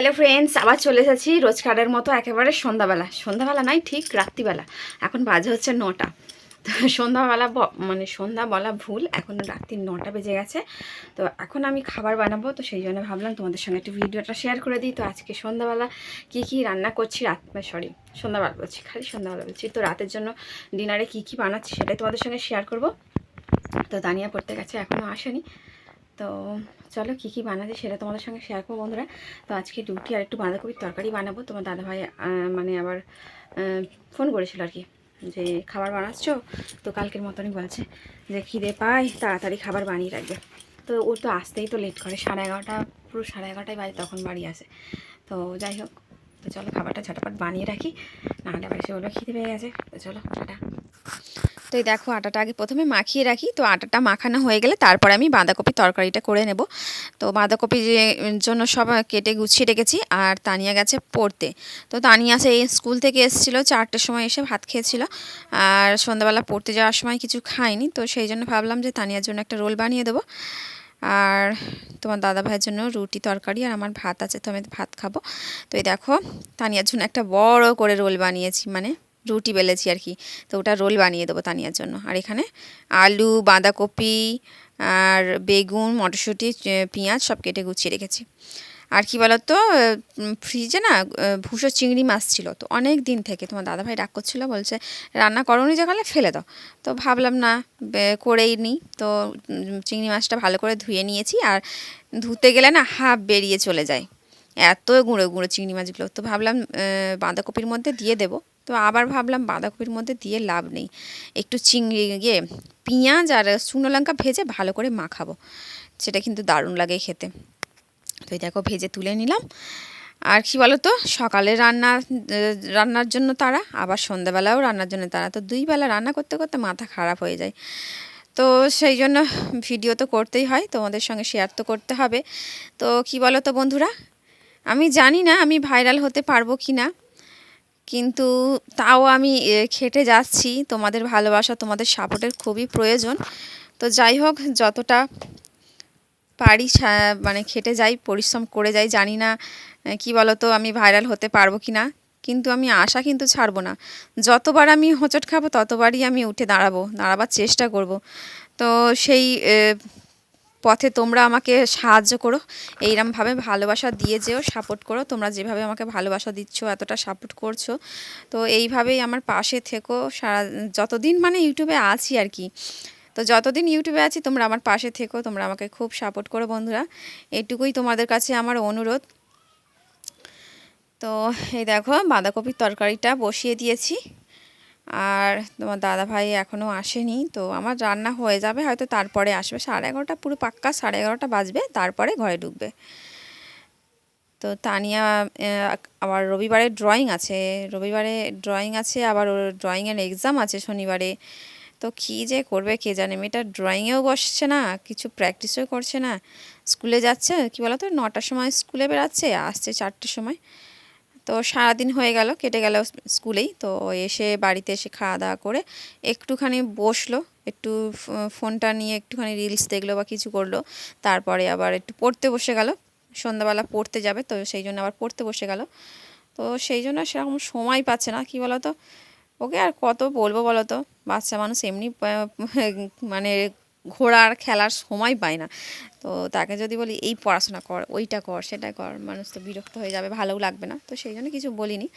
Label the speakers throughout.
Speaker 1: Hello friends আবার চলে এসেছি রোজকারের মতো একেবারে সন্ধ্যাবেলা। সন্ধ্যাবেলা নয়, ঠিক রাত্রিবেলা। এখন বাজে হচ্ছে নটা। তো সন্ধ্যাবেলা মানে সন্ধ্যা বলা ভুল, এখন রাত্রি নটা বেজে গেছে। তো এখন আমি খাবার বানাবো, তো সেই জন্য ভাবলাম তোমাদের সঙ্গে একটু ভিডিওটা শেয়ার করে দিই। তো আজকে সন্ধ্যাবেলা কী কী রান্না করছি রাত সরি সন্ধ্যাবেলা বলছি, খালি সন্ধ্যাবেলা বলছি। তো রাতের জন্য ডিনারে কী কী বানাচ্ছি সেটাই তোমাদের সঙ্গে শেয়ার করব। তো দানিয়া পড়তে গেছে এখনও আসেনি। তো চলো কী কী বানাচ্ছি সেটা তোমাদের সঙ্গে শেয়ার করব বন্ধুরা। তো আজকে রুটি আর একটু বাঁধাকপির তরকারি বানাবো। তোমার দাদাভাই মানে আবার ফোন করেছিল আর কি যে, খাবার বানাচ্ছো? তো কালকের মতনই বলছে যে, খিদে পাই তাড়াতাড়ি খাবার বানিয়ে রাখবে। তো ও তো আসতেই তো লেট করে, সাড়ে এগারোটা, পুরো সাড়ে এগারোটায় বাজে, তখন বাড়ি আসে। তো যাই হোক, তো চলো খাবারটা ঝটপট বানিয়ে রাখি নাহলে আবার সে বলব খিদে পেয়ে গেছে। তো চলো, টাটা। তো এই দেখো আটাটা আগে প্রথমে মাখিয়ে রাখি। তো আটাটা মাখানো হয়ে গেলে তারপরে আমি বাঁধাকপি তরকারিটা করে নেব। তো বাঁধাকপির জন্য সব কেটে গুছিয়ে রেখেছি আর তানিয়া গেছে পড়তে। তো তানিয়া সেই স্কুল থেকে এসেছিল, চারটের সময় এসে ভাত খেয়েছিল। আর সন্ধ্যাবেলা পড়তে যাওয়ার সময় কিছু খায়নি। তো সেই জন্য ভাবলাম যে তানিয়ার জন্য একটা রোল বানিয়ে দেবো। আর তোমার দাদা ভাইয়ের জন্য রুটি তরকারি আর আমার ভাত আছে, তো আমি ভাত খাব। তো এই দেখো তানিয়ার জন্য একটা বড় করে রোল বানিয়েছি মানে রুটি বেলেছি আর কি। তো ওটা রোল বানিয়ে দেবো তানিয়ার জন্য। আর এখানে আলু, বাঁধাকপি আর বেগুন, মটরশুঁটি পেঁয়াজ সব কেটে গুছিয়ে রেখেছি। আর কি বলতো ফ্রিজে না ভুষো চিংড়ি মাছ ছিল। তো অনেক দিন থেকে তোমার দাদাভাই রাগ করছিল, বলছে, রান্না করনি যেখানে ফেলে দাও। তো ভাবলাম না করেই নিই তো চিংড়ি মাছটা ভালো করে ধুয়ে নিয়েছি আর ধুতে গেলে না, হাফ বেরিয়ে চলে যায়। এত গুঁড়ো গুঁড়ো চিংড়ি মাছগুলো। তো ভাবলাম বাঁধাকপির মধ্যে দিয়ে দেবো। তো আবার ভাবলাম বাঁধাকপির মধ্যে দিয়ে লাভ নেই। একটু চিংড়ি ইয়ে পেঁয়াজ আর শুকনো লঙ্কা ভেজে ভালো করে মাখাবো। সেটা কিন্তু দারুণ লাগে খেতে। তো দেখো ভেজে তুলে নিলাম। আর কি বলো তো সকালে রান্না রান্নার জন্য তারা, আবার সন্ধ্যাবেলাও রান্নার জন্য তারা। তো দুই বেলা রান্না করতে করতে মাথা খারাপ হয়ে যায়। তো সেই জন্য ভিডিও তো করতেই হয়, তোমাদের সঙ্গে শেয়ার তো করতে হবে। তো কি বলো তো বন্ধুরা, আমি জানি না আমি ভাইরাল হতে পারব কি না কিন্তু তাও আমি খেটে যাচ্ছি। তোমাদের ভালোবাসা, তোমাদের সাপোর্টের খুবই প্রয়োজন। তো যাই হোক, যতটা পারি মানে খেটে যাই, পরিশ্রম করে যাই, জানি না কি বলো তো আমি ভাইরাল হতে পারব কি না কিন্তু আমি আশা কিন্তু ছাড়বো না। যতবার আমি হোঁচট খাব, ততবারই আমি উঠে দাঁড়াবো, দাঁড়াবার চেষ্টা করব। তো সেই পথে তোমরা আমাকে সাহায্য করো। এইরমভাবে ভালোবাসা দিয়ে যেও সাপোর্ট করো। তোমরা যেভাবে আমাকে ভালোবাসা দিচ্ছ, এতটা সাপোর্ট করছ, তো এইভাবেই আমার পাশে থেকো। সারা, যতদিন মানে ইউটিউবে আছি আর কি, তো যতদিন ইউটিউবে আছি, তোমরা আমার পাশে থেকো। তোমরা আমাকে খুব সাপোর্ট করো বন্ধুরা। এটুকুই তোমাদের কাছে আমার অনুরোধ। তো এই দেখো বাঁধাকপির তরকারিটা বসিয়ে দিয়েছি। আর তোমার দাদা ভাই এখনও আসেনি, তো আমার রান্না হয়ে যাবে, হয়তো তারপরে আসবে। সাড়ে এগারোটা, পুরো পাক্কা সাড়ে এগারোটা বাজবে, তারপরে ঘরে ঢুকবে। তো তানিয়া আবার রবিবারে ড্রয়িং আছে, রবিবারে ড্রয়িং আছে, আবার ওর ড্রয়িংয়ের এক্সাম আছে শনিবারে। তো কী যে করবে কে জানে, মেয়েটা ড্রয়িংয়েও বসছে না, কিছু প্র্যাকটিসও করছে না। স্কুলে যাচ্ছে, কী বলো তো নটার সময় স্কুলে বেরাচ্ছে আসছে চারটের সময়। তো সারাদিন হয়ে গেল, কেটে গেল স্কুলেই। তো এসে বাড়িতে এসে খাওয়া দাওয়া করে একটুখানি বসল, একটু ফোনটা নিয়ে একটুখানি রিলস দেখল বা কিছু করল। তারপরে আবার একটু পড়তে বসে গেল। সন্ধ্যাবেলা পড়তে যাবে, তো সেই জন্য আবার পড়তে বসে গেল। তো সেই জন্য সেরকম সময় পাচ্ছে না, কী বলো তো ওকে আর কত বলব বলো তো বাচ্চা মানুষ এমনি মানে ঘোরার, খেলার সময় পায় না। তো তাকে যদি বলি, এই পড়াশোনা কর, ওইটা কর, সেটা কর, মানুষ তো বিরক্ত হয়ে যাবে, ভালোও লাগবে না। তো সেই জন্য কিছু বলিনি।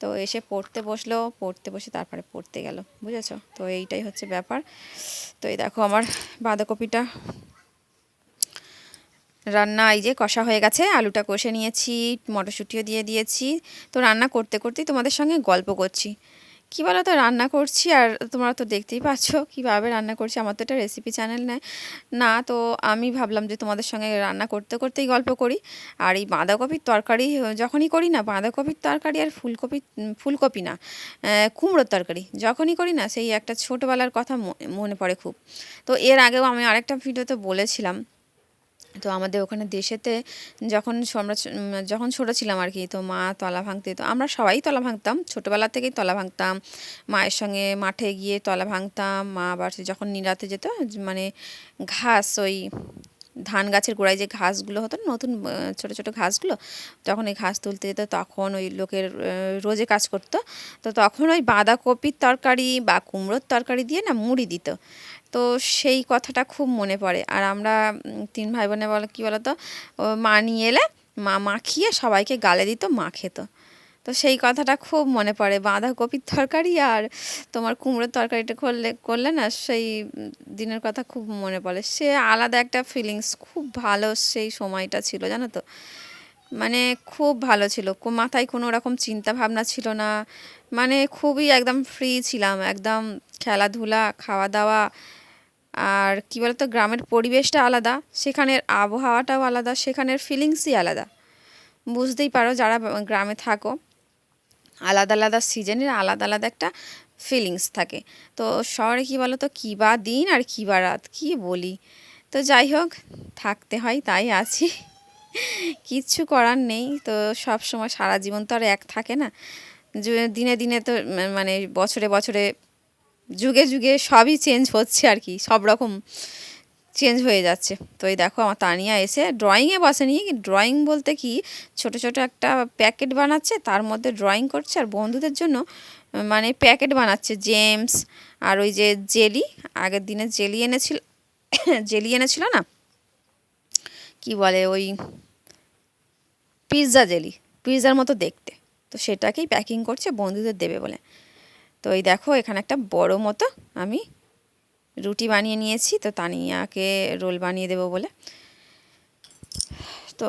Speaker 1: তো এসে পড়তে বসল, পড়তে বসে তারপরে পড়তে গেল, বুঝেছ? তো এইটাই হচ্ছে ব্যাপার। তো এই দেখো আমার বাঁধাকপিটা রান্না, এই যে কষা হয়ে গেছে, আলুটা কষে নিয়েছি, মটরশুঁটিও দিয়ে দিয়েছি। তো রান্না করতে, করতেই তোমাদের সঙ্গে গল্প করছি। কী বলো তো রান্না করছি আর তোমরা তো দেখতেই পাচ্ছ কীভাবে রান্না করছি। আমার তো এটা রেসিপি চ্যানেল নেয়। না, তো আমি ভাবলাম যে তোমাদের সঙ্গে রান্না করতে করতেই গল্প করি। আর এই বাঁধাকপির তরকারি যখনই করি না, বাঁধাকপির তরকারি আর ফুলকপি ফুলকপি না কুমড়োর তরকারি যখনই করি না, সেই একটা ছোটোবেলার কথা মনে পড়ে খুব। তো এর আগেও আমি আরেকটা ভিডিওতে বলেছিলাম তো আমাদের ওখানে দেশেতে যখন আমরা যখন ছোটো ছিলাম আর কি, তো মা তলা ভাঙতে, তো আমরা সবাই তলা ভাঙতাম। ছোটোবেলা থেকেই তলা ভাঙতাম। মায়ের সঙ্গে মাঠে গিয়ে তলা ভাঙতাম। মা আবার যখন নিরাতে যেত মানে ঘাস, ওই ধান গাছের গোড়ায় যে ঘাসগুলো হতো নতুন ছোট ছোট ঘাসগুলো যখন এই ঘাস তুলতে যেত, তখন ওই লোকের রোজে কাজ করতো। তো তখন ওই বাঁধাকপির তরকারি বা কুমড়োর তরকারি দিয়ে না মুড়ি দিত। তো সেই কথাটা খুব মনে পড়ে। আর আমরা তিন ভাই বোনে বলো, কী বলতো মা নিয়ে এলে মা মাখিয়ে সবাইকে গালে দিত, মা খেত। তো সেই কথাটা খুব মনে পড়ে। বাঁধাকপির তরকারি আর তোমার কুমড়োর তরকারিটা করলে করলে না সেই দিনের কথা খুব মনে পড়ে। সে আলাদা একটা ফিলিংস খুব ভালো সেই সময়টা ছিল, জানো তো? মানে খুব ভালো ছিল। মাথায় কোনো রকম চিন্তা ভাবনা ছিল না। মানে খুবই একদম ফ্রি ছিলাম। একদম খেলাধুলা খাওয়া দাওয়া আর কী বলতো, গ্রামের পরিবেশটা আলাদা, সেখানের আবহাওয়াটাও আলাদা, সেখানের ফিলিংসই আলাদা। বুঝতেই পারো যারা গ্রামে থাকো, আলাদা আলাদা সিজনের আলাদা আলাদা একটা ফিলিংস থাকে। তো শহরে কী বলো তো কী বা দিন আর কী বা রাত, কী বলি? তো যাই হোক, থাকতে হয়, তাই আছি। কিচ্ছু করার নেই, তো সব সময় সারা জীবন তো আর এক থাকে না। দিনে দিনে তো মানে বছরে বছরে যুগে যুগে সবই চেঞ্জ হচ্ছে আর কি, সব রকম চেঞ্জ হয়ে যাচ্ছে। তো এই দেখো আমার তানিয়া এসে ড্রয়িংয়ে বসেনি ড্রয়িং বলতে কি, ছোট ছোট একটা প্যাকেট বানাচ্ছে, তার মধ্যে ড্রয়িং করছে আর বন্ধুদের জন্য মানে প্যাকেট বানাচ্ছে জেমস আর ওই যে জেলি আগের দিনে জেলি এনেছিল জেলি এনেছিল না, কি বলে ওই পিৎজা জেলি পিৎজার মতো দেখতে। তো সেটাকেই প্যাকিং করছে, বন্ধুদের দেবে বলে। তো এই দেখো, এখানে একটা বড় মতো আমি রুটি বানিয়ে নিয়েছি। তো তানিয়াকে রোল বানিয়ে দেবো বলে। তো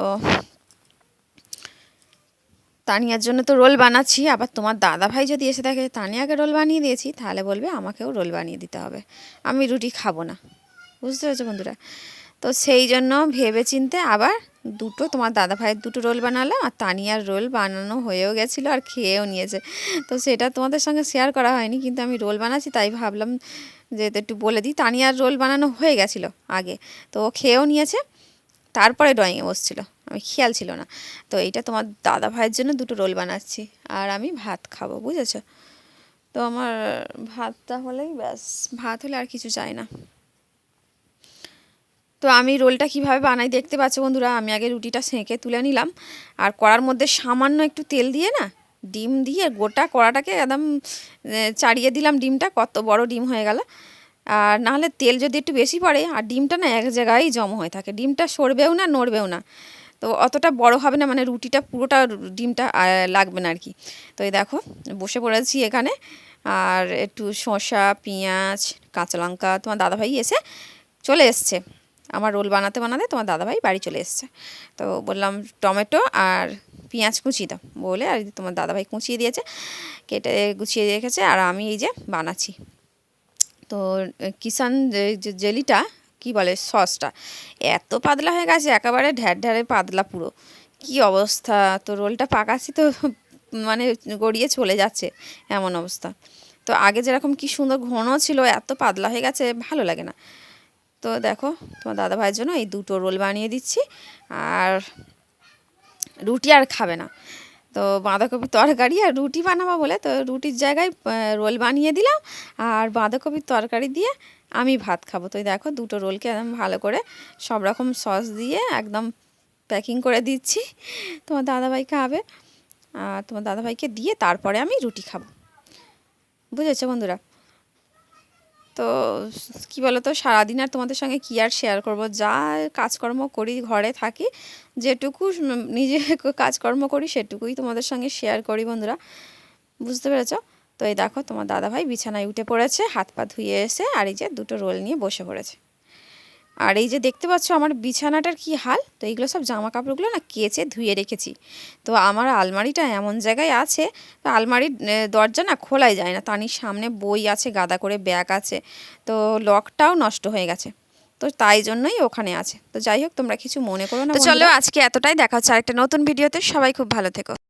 Speaker 1: তানিয়ার জন্য তো রোল বানাচ্ছি। আবার তোমার দাদা ভাই যদি এসে থাকে তানিয়াকে রোল বানিয়ে দিয়েছি, তাহলে বলবে আমাকেও রোল বানিয়ে দিতে হবে। আমি রুটি খাব না। বুঝতে পেরেছ বন্ধুরা? তো সেই জন্য ভেবে চিনতে আবার দুটো তোমার দাদা ভাইয়ের দুটো রোল বানালাম আর তানিয়ার রোল বানানো হয়েও গেছিল আর খেয়েও নিয়েছে। তো সেটা তোমাদের সঙ্গে শেয়ার করা হয়নি, কিন্তু আমি রোল বানাচ্ছি তাই ভাবলাম যে একটু বলে দিই। তানিয়ার রোল বানানো হয়ে গেছিল আগে, তো ও খেয়েও নিয়েছে, তারপরে ড্রয়িংয়ে বসছিল। আমি খেয়াল ছিল না। তো এইটা তোমার দাদা ভাইয়ের জন্য দুটো রোল বানাচ্ছি আর আমি ভাত খাব, বুঝেছ? তো আমার ভাতটা হলেই ব্যাস, ভাত হলে আর কিছু চাই না। তো আমি রোলটা কীভাবে বানাই দেখতে পাচ্ছ বন্ধুরা, আমি আগে রুটিটা সেঁকে তুলে নিলাম। আর কড়ার মধ্যে সামান্য একটু তেল দিয়ে না, ডিম দিয়ে গোটা কড়াটাকে একদম চাড়িয়ে দিলাম ডিমটা, কত বড় ডিম হয়ে গেল। আর নাহলে তেল যদি একটু বেশি পড়ে, আর ডিমটা না এক জায়গায় জমা হয়ে থাকে, ডিমটা সরবেও না, নড়বেও না। তো অতটা বড় হবে না মানে রুটিটা পুরোটা ডিমটা লাগবে না আর কি। তো এই দেখো, বসে পড়েছি এখানে। আর একটু শসা, পেঁয়াজ, কাঁচা লঙ্কা, তোমার দাদাভাই এসে চলে এসছে। আমার রোল বানাতে বানাতে তোমার দাদাভাই বাড়ি চলে এসছে। তো বললাম, টমেটো আর পেঁয়াজ কুচি দাও। বলে আর তোমার দাদাভাই কুচিয়ে দিয়েছে, কেটে গুছিয়ে রেখেছে আর আমি এই যে বানাচ্ছি। তো কিষান জেলিটা, কি বলে, সসটা, এত পাতলা হয়ে গেছে, একেবারে ঢ্যার ঢ্যারে পাতলা পুরো। কি অবস্থা, তো রোলটা পাকাচ্ছি তো মানে গড়িয়ে চলে যাচ্ছে, এমন অবস্থা। তো আগে যেরকম কি সুন্দর ঘন ছিল, এত পাতলা হয়ে গেছে, ভালো লাগে না। তো দেখো, তোমার দাদা ভাইয়ের জন্য এই দুটো রোল বানিয়ে দিচ্ছি। আর রুটি আর খাবে না। তো বাঁধাকপির তরকারি আর রুটি বানাবো বলে, তো রুটির জায়গায় রোল বানিয়ে দিলাম। আর বাঁধাকপির তরকারি দিয়ে আমি ভাত খাব। তো দেখো, দুটো রোলকে একদম ভালো করে সব রকম সস দিয়ে একদম প্যাকিং করে দিচ্ছি। তোমার দাদাভাই খাবে। আর তোমার দাদাভাইকে দিয়ে তারপরে আমি রুটি খাব। বুঝেছ বন্ধুরা? তো কি বলো তো সারাদিন আর তোমাদের সঙ্গে কি আর শেয়ার করব? যা কাজকর্ম করি, ঘরে থাকি, যেটুকু নিজে কাজকর্ম করি, সেটুকুই তোমাদের সঙ্গে শেয়ার করি বন্ধুরা। বুঝতে পেরেছ? তো এই দেখো, তোমার দাদাভাই বিছানায় উঠে পড়েছে, হাত পা ধুয়ে এসে, আর এই যে দুটো রোল নিয়ে বসে পড়েছে। আর এই যে দেখতে পাচ্ছ আমার বিছানাটার কি হাল? তো এইগুলো সব জামা কাপড়গুলো না কেচে ধুয়ে রেখেছি। তো আমার আলমারিটা এমন জায়গায় আছে তো আলমারির দরজা না খোলাই যায় না। তানির সামনে বই আছে গাদা করে ব্যাগ আছে। তো লকটাও নষ্ট হয়ে গেছে। তো তাই জন্যই ওখানে আছে। তো যাই হোক তোমরা কিছু মনে করো না
Speaker 2: তো চলো আজকে এতটাই। দেখা হচ্ছে আরেকটা নতুন ভিডিওতে। সবাই খুব ভালো থেকো।